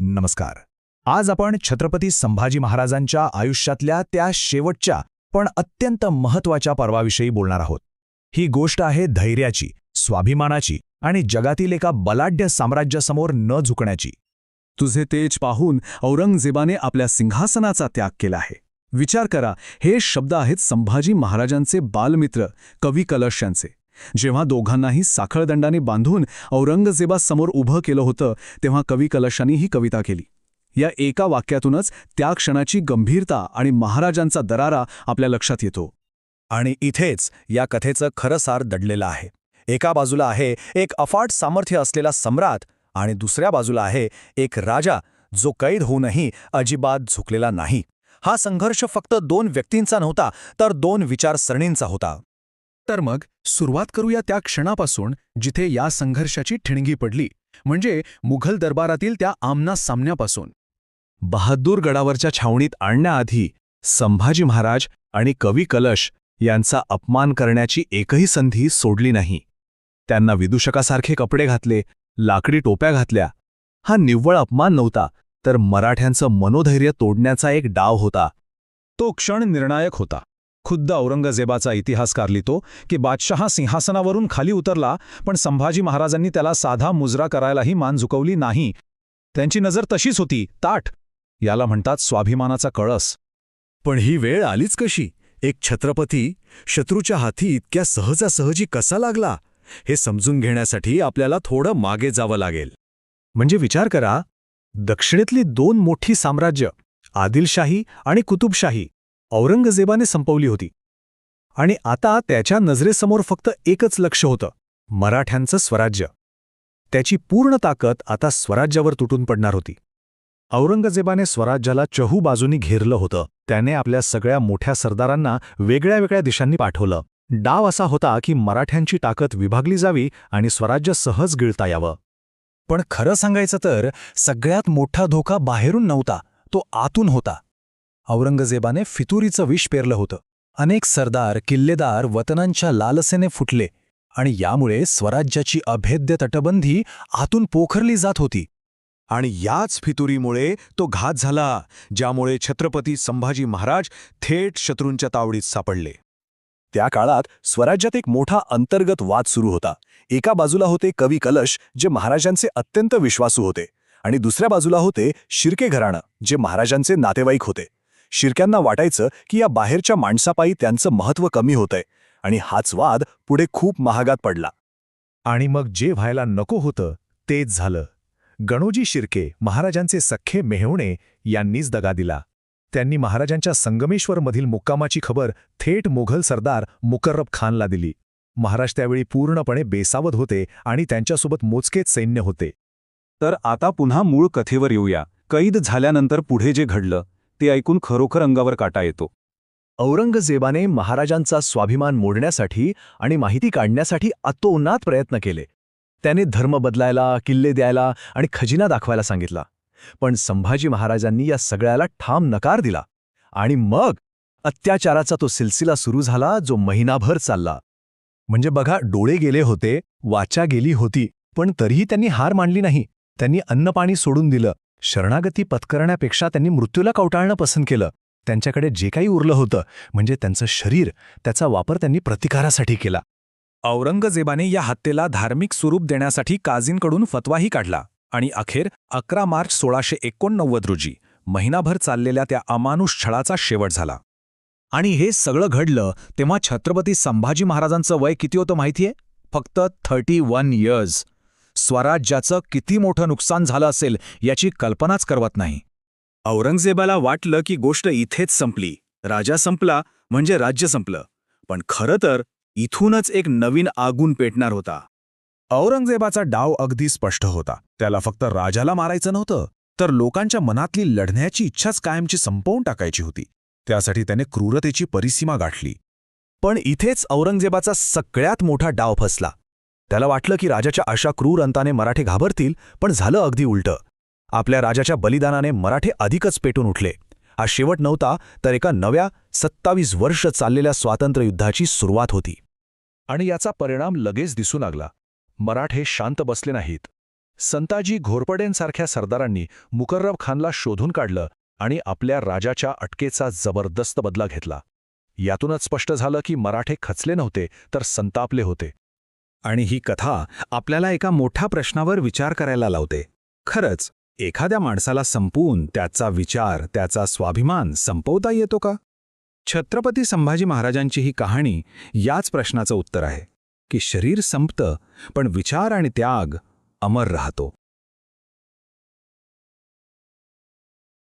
नमस्कार. आज आपण छत्रपती संभाजी महाराजांच्या आयुष्यातल्या त्या शेवटच्या पण अत्यंत महत्त्वाच्या पर्वाविषयी बोलणार आहोत. ही गोष्ट आहे धैर्याची स्वाभिमानाची आणि जगातील एका बलाढ्य साम्राज्यासमोर न झुकण्याची. तुझे तेज पाहून औरंगजेबाने आपल्या सिंहासनाचा त्याग केला आहे. विचार करा हे शब्द आहेत संभाजी महाराजांचे बालमित्र कवी कलश यांचे. जेव्हा दोघांनाही साखळदंडाने बांधून औरंगजेबासमोर उभं केलं होतं तेव्हा कवी कलशांनी ही कविता केली. या एका वाक्यातूनच त्या क्षणाची गंभीरता आणि महाराजांचा दरारा आपल्या लक्षात येतो. आणि इथेच या कथेचं खरं सार दडलेलं आहे. एका बाजूला आहे एक अफाट सामर्थ्य असलेला सम्राट आणि दुसऱ्या बाजूला आहे एक राजा जो कैद होऊनही अजिबात झुकलेला नाही. हा संघर्ष फक्त दोन व्यक्तींचा नव्हता तर दोन विचारसरणींचा होता. तर मग सुरुवात करूया त्या क्षणापासून जिथे या संघर्षाची ठिणगी पडली म्हणजे मुघल दरबारातील त्या आमना सामन्यापासून. बहादूर गडावरच्या छावणीत आणण्याआधी संभाजी महाराज आणि कवी कलश यांचा अपमान करण्याची एकही संधी सोडली नाही. त्यांना विदूषकासारखे कपडे घातले लाकडी टोप्या घातल्या. हा निव्वळ अपमान नव्हता तर मराठ्यांचं मनोधैर्य तोडण्याचा एक डाव होता. तो क्षण निर्णायक होता. खुद्द औरंगजेबाचा इतिहासकार लिहितो की बादशहा सिंहासनावरून खाली उतरला पण संभाजी महाराजांनी त्याला साधा मुजरा करायलाही मान झुकवली नाही. त्यांची नजर तशीच होती ताठ. याला म्हणतात स्वाभिमानाचा कळस. पण ही वेळ आलीच कशी? एक छत्रपती शत्रूच्या हाती इतक्या सहजासहजी कसा लागला? हे समजून घेण्यासाठी आपल्याला थोडं मागे जावं लागेल. म्हणजे विचार करा दक्षिणेतली दोन मोठी साम्राज्य आदिलशाही आणि कुतुबशाही औरंगजेबाने संपवली होती. आणि आता त्याच्या नजरेसमोर फक्त एकच लक्ष होतं मराठ्यांचं स्वराज्य. त्याची पूर्ण ताकद आता स्वराज्यावर तुटून पडणार होती. औरंगजेबाने स्वराज्याला चहू बाजूनी घेरलं होतं त्याने आपल्या सगळ्या मोठ्या सरदारांना वेगळ्या वेगळ्या दिशांनी पाठवलं. डाव असा होता की मराठ्यांची ताकद विभागली जावी आणि स्वराज्य सहज गिळता यावं. पण खरं सांगायचं तर सगळ्यात मोठा धोका बाहेरून नव्हता तो आतून होता. औरंगजेबाने फितुरीचं विष पेरलं होतं. अनेक सरदार किल्लेदार वतनांच्या लालसेने फुटले आणि यामुळे स्वराज्याची अभेद्य तटबंदी आतून पोखरली जात होती. आणि याच फितुरीमुळे तो घात झाला ज्यामुळे छत्रपती संभाजी महाराज थेट शत्रूंच्या तावडीत सापडले. त्या काळात स्वराज्यात एक मोठा अंतर्गत वाद सुरू होता. एका बाजूला होते कवी कलश जे महाराजांचे अत्यंत विश्वासू होते आणि दुसऱ्या बाजूला होते शिर्के घराणं जे महाराजांचे नातेवाईक होते. शिर्क्यांना वाटायचं की या बाहेरच्या माणसापायी त्यांचं महत्त्व कमी होतंय. आणि हाच वाद पुढे खूप महागात पडला. आणि मग जे व्हायला नको होतं तेच झालं. गणोजी शिर्के महाराजांचे सख्खे मेहवणे यांनीच दगा दिला. त्यांनी महाराजांच्या संगमेश्वरमधील मुक्कामाची खबर थेट मोघल सरदार मुकर्रब खानला दिली. महाराज त्यावेळी पूर्णपणे बेसावध होते आणि त्यांच्यासोबत मोजकेच सैन्य होते. तर आता पुन्हा मूळ कथेवर येऊया. कैद झाल्यानंतर पुढे जे घडलं ते ऐकून खरोखर अंगावर काटा येतो. औरंगजेबाने महाराजांचा स्वाभिमान मोडण्यासाठी आणि माहिती काढण्यासाठी अतोनात प्रयत्न केले. त्याने धर्म बदलायला किल्ले द्यायला आणि खजिना दाखवायला सांगितला. पण संभाजी महाराजांनी या सगळ्याला ठाम नकार दिला. आणि मग अत्याचाराचा तो सिलसिला सुरू झाला जो महिनाभर चालला. म्हणजे बघा डोळे गेले होते वाचा गेली होती पण तरीही त्यांनी हार मानली नाही. त्यांनी अन्नपाणी सोडून दिलं. शरणागती पत्करण्यापेक्षा त्यांनी मृत्यूला कवटाळणं पसंत केलं. त्यांच्याकडे जे काही उरलं होतं म्हणजे त्यांचं शरीर त्याचा वापर त्यांनी प्रतिकारासाठी केला. औरंगजेबाने या हत्येला धार्मिक स्वरूप देण्यासाठी काझींकडून फतवाही काढला आणि अखेर अकरा मार्च सोळाशे एकोणनव्वद रोजी महिनाभर चाललेल्या त्या अमानुष छळाचा शेवट झाला. आणि हे सगळं घडलं तेव्हा छत्रपती संभाजी महाराजांचं वय किती होतं माहितीये? फक्त थर्टी वन इयर्स स्वराज्याचं किती मोठं नुकसान झालं असेल याची कल्पनाच करवत नाही. औरंगजेबाला वाटलं की गोष्ट इथेच संपली. राजा संपला म्हणजे राज्य संपलं. पण खरं तर इथूनच एक नवीन आगून पेटणार होता. औरंगजेबाचा डाव अगदी स्पष्ट होता. त्याला फक्त राजाला मारायचं नव्हतं तर लोकांच्या मनातली लढण्याची इच्छाच कायमची संपवून टाकायची होती. त्यासाठी त्याने क्रूरतेची परिसीमा गाठली. पण इथेच औरंगजेबाचा सगळ्यात मोठा डाव फसला. त्याला वाटलं की राजाच्या अशा क्रूर अंताने मराठे घाबरतील पण झालं अगदी उलटं. आपल्या राजाच्या बलिदानाने मराठे अधिकच पेटून उठले. हा शेवट नव्हता तर एका नव्या सत्तावीस वर्ष चाललेल्या स्वातंत्र्ययुद्धाची सुरुवात होती. आणि याचा परिणाम लगेच दिसू लागला. मराठे शांत बसले नाहीत. संताजी घोरपडेंसारख्या सरदारांनी मुकर्रब खानला शोधून काढलं आणि आपल्या राजाच्या अटकेचा जबरदस्त बदला घेतला. यातूनच स्पष्ट झालं की मराठे खचले नव्हते तर संतापले होते. आणि ही कथा आपल्याला एका मोठ्या प्रश्नावर विचार करायला लावते. खरंच एखाद्या माणसाला संपवून त्याचा विचार त्याचा स्वाभिमान संपवता येतो का? छत्रपती संभाजी महाराजांची ही कहाणी याच प्रश्नाचं उत्तर आहे की शरीर संपतं पण विचार आणि त्याग अमर राहतो.